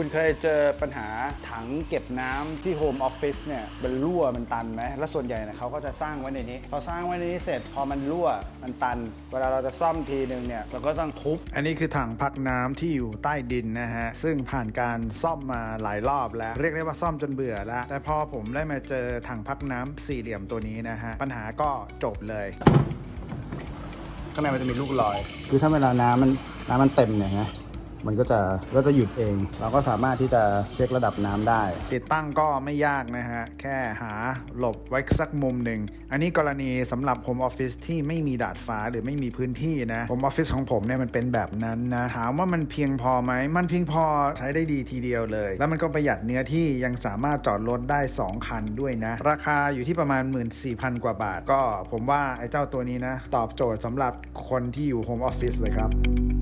คุณเคยเจอปัญหาถังเก็บน้ำที่โฮมออฟฟิศเนี่ยมันรั่วมันตันไหมและส่วนใหญ่เนี่ยเขาก็จะสร้างไว้ในนี้ พอสร้างไว้ในนี้เสร็จพอมันรั่วมันตัน เวลาเราจะซ่อมทีนึงเนี่ยเราก็ต้องทุบ อันนี้คือถังพักน้ำที่อยู่ใต้ดินนะฮะ ซึ่งผ่านการซ่อมมาหลายรอบแล้ว เรียกได้ว่าซ่อมจนเบื่อแล้ว แต่พอผมได้มาเจอถังพักน้ำสี่เหลี่ยมตัวนี้นะฮะ ปัญหาก็จบเลย ข้างในมันจะมีลูกลอย คือถ้าเวลาน้ำมันน้ำมันเต็มเนี่ยนะ มันก็จะก็จะหยุดเอง เราก็สามารถที่จะเช็คระดับน้ำได้ ติดตั้งก็ไม่ยากนะฮะ แค่หาหลบไว้สักมุมหนึ่ง อันนี้กรณีสำหรับโฮมออฟฟิศที่ไม่มีดาดฟ้าหรือไม่มีพื้นที่นะโฮมออฟฟิศของผมเนี่ยมันเป็นแบบนั้นนะ ถามว่ามันเพียงพอไหม มันเพียงพอใช้ได้ดีทีเดียวเลย แล้วมันก็ประหยัดเนื้อที่ยังสามารถจอดรถได้ 2 คันด้วยนะ ราคาอยู่ที่ประมาณ 14,000 กว่าบาท ก็ผมว่าไอ้เจ้าตัวนี้นะ ตอบโจทย์สำหรับคนที่อยู่โฮมออฟฟิศเลยครับ